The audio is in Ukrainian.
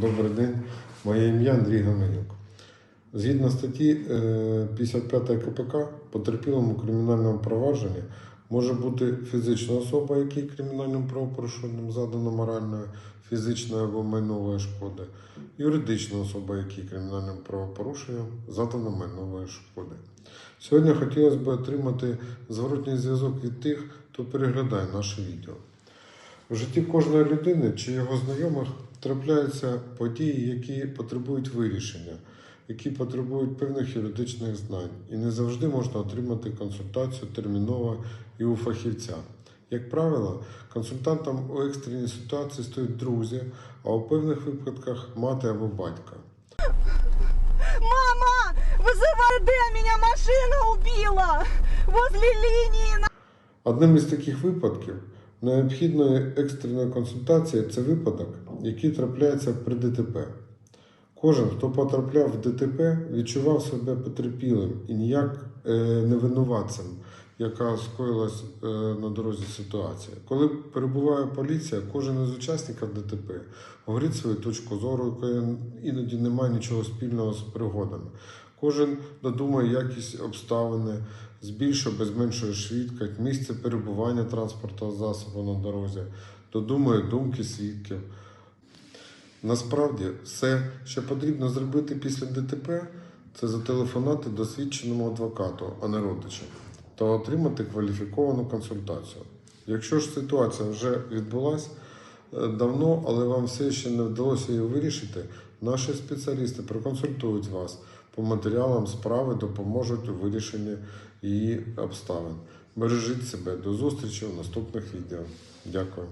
Добрий день, моє ім'я Андрій Гаменюк. Згідно статті е, 55 КПК, потерпілому кримінальному провадженні може бути фізична особа, якій кримінальним правопорушенням задано моральної, фізичної або майнової шкоди, юридична особа, якій кримінальним правопорушенням задано майнової шкоди. Сьогодні хотілося б отримати зворотній зв'язок від тих, хто переглядає наше відео. В житті кожної людини чи його знайомих трапляються події, які потребують вирішення, які потребують певних юридичних знань, і не завжди можна отримати консультацію терміново і у фахівця. Як правило, консультантом у екстреній ситуації стоять друзі, а у певних випадках мати або батька. Мама, вызывай Д, меня машина убила возле линии. Одним із таких випадків необхідної екстреної консультації це випадок, який трапляється при ДТП. Кожен, хто потрапляв в ДТП, відчував себе потерпілим і ніяк е, не яка скоїлась е, на дорозі ситуація. Коли перебуває поліція, кожен із учасників ДТП говорить свою точку зору, яка іноді не має нічого спільного з пригодами. Кожен додумує якісь обставини, збільшує або зменшує швидкість, місце перебування транспортного засобу на дорозі, додумує думки свідків. Насправді, все, що потрібно зробити після ДТП, це зателефонувати досвідченому адвокату, а не родичам, та отримати кваліфіковану консультацію. Якщо ж ситуація вже відбулася е, давно, але вам все ще не вдалося її вирішити, наші спеціалісти проконсультують вас по матеріалам справи, допоможуть у вирішенні її обставин. Бережіть себе. До зустрічі у наступних відео. Дякую.